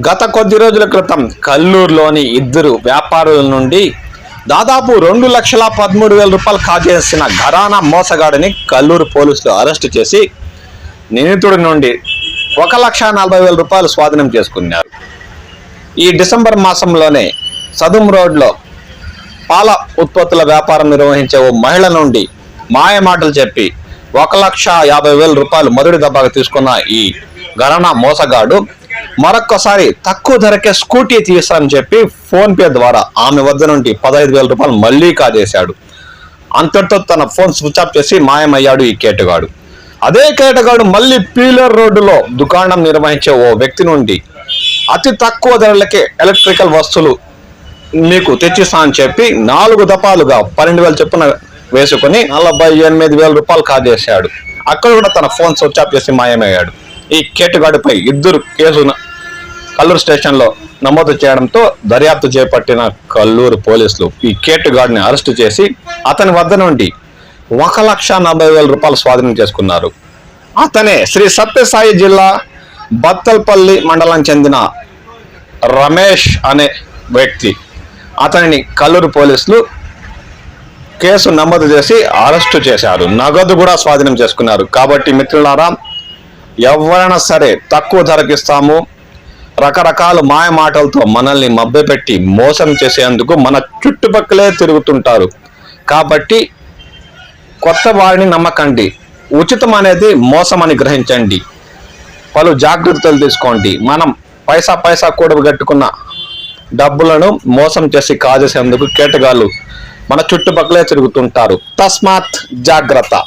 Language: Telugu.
గత కొద్ది రోజుల క్రితం కల్లూరులోని ఇద్దరు వ్యాపారుల నుండి దాదాపు రెండు లక్షల పదమూడు వేల రూపాయలు కాజేసిన ఘరానా మోసగాడిని కల్లూరు పోలీసులు అరెస్టు చేసి నిందితుడి నుండి ఒక లక్ష నలభై వేల రూపాయలు స్వాధీనం చేసుకున్నారు. ఈ డిసెంబర్ మాసంలోనే సదుం రోడ్లో పాల ఉత్పత్తుల వ్యాపారం నిర్వహించే ఓ మహిళ నుండి మాయమాటలు చెప్పి ఒక లక్ష యాభై వేల రూపాయలు మరుడి దెబ్బగా తీసుకున్న ఈ గణన మోసగాడు మరొక్కసారి తక్కువ ధరకే స్కూటీ తీస్తానని చెప్పి ఫోన్ పే ద్వారా ఆమె వద్ద నుండి పదహైదు వేల రూపాయలు మళ్ళీ కాజేశాడు. అంతటితో తన ఫోన్ స్విచ్ ఆఫ్ చేసి మాయమయ్యాడు ఈ కేటగాడు. అదే కేటగాడు మళ్ళీ పీలర్ రోడ్డులో దుకాణం నిర్వహించే ఓ వ్యక్తి నుండి అతి తక్కువ ధరలకే ఎలక్ట్రికల్ వస్తువులు మీకు తెచ్చిస్తా అని చెప్పి నాలుగు దపాలుగా పన్నెండు వేలు చొప్పున వేసుకుని నలభై ఎనిమిది వేల రూపాయలు కాజేశాడు. అక్కడ కూడా తన ఫోన్ స్విచ్ ఆఫ్ చేసి మాయమయ్యాడు. ఈ కేటుగాడిపై ఇద్దరు కేసు కల్లూరు స్టేషన్లో నమోదు చేయడంతో దర్యాప్తు చేపట్టిన కల్లూరు పోలీసులు ఈ కేటుగాడిని అరెస్టు చేసి అతని వద్ద నుండి ఒక లక్ష నలభై వేల రూపాయలు స్వాధీనం చేసుకున్నారు. అతనే శ్రీ సత్యసాయి జిల్లా బత్తల్పల్లి మండలం చెందిన రమేష్ అనే వ్యక్తి. అతనిని కల్లూరు పోలీసులు కేసు నమోదు చేసి అరెస్టు చేశారు. నగదు కూడా స్వాధీనం చేసుకున్నారు. కాబట్టి మిత్రులారా ఎవరైనా సరే తక్కువ ధరకిస్తాము. రకరకాల మాయ మాటలతో మనల్ని మభ్యపెట్టి మోసం చేసేందుకు మన చుట్టుపక్కలే తిరుగుతుంటారు. కాబట్టి కొత్త వారిని నమ్మకండి. ఉచితం అనేది మోసం అని గ్రహించండి. పలు జాగ్రత్తలు తీసుకోండి. మనం పైసా పైసా కూడబెట్టుకున్న డబ్బులను మోసం చేసి కాజేసేందుకు కేటగాళ్ళు మన చుట్టుపక్కలే తిరుగుతుంటారు. తస్మాత్ జాగ్రత్త.